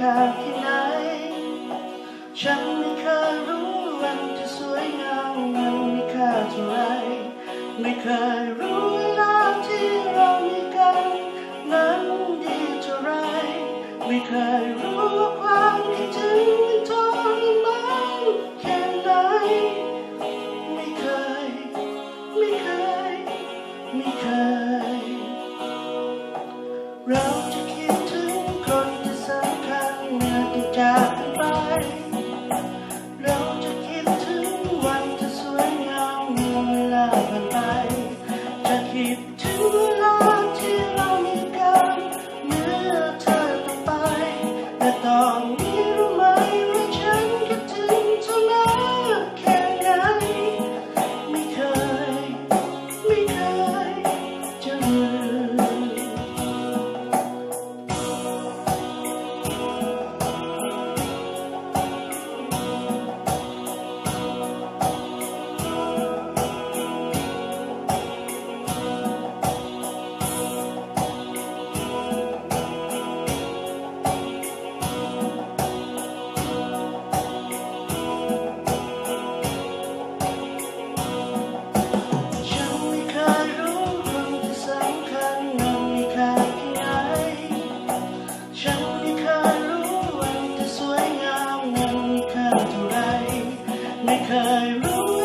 ธอที่ไหน ฉันไม่เคยรู้วันจะสวยงามมันมีค่าเท่าไร ไม่เคยรู้เวลาที่เรามีกัน นั้นดีเท่าไร ไม่เคยรู้ความคิดถึงมันทรมานแค่ไหน ไม่เคย ไม่เคย ไม่เคย เรา don't my.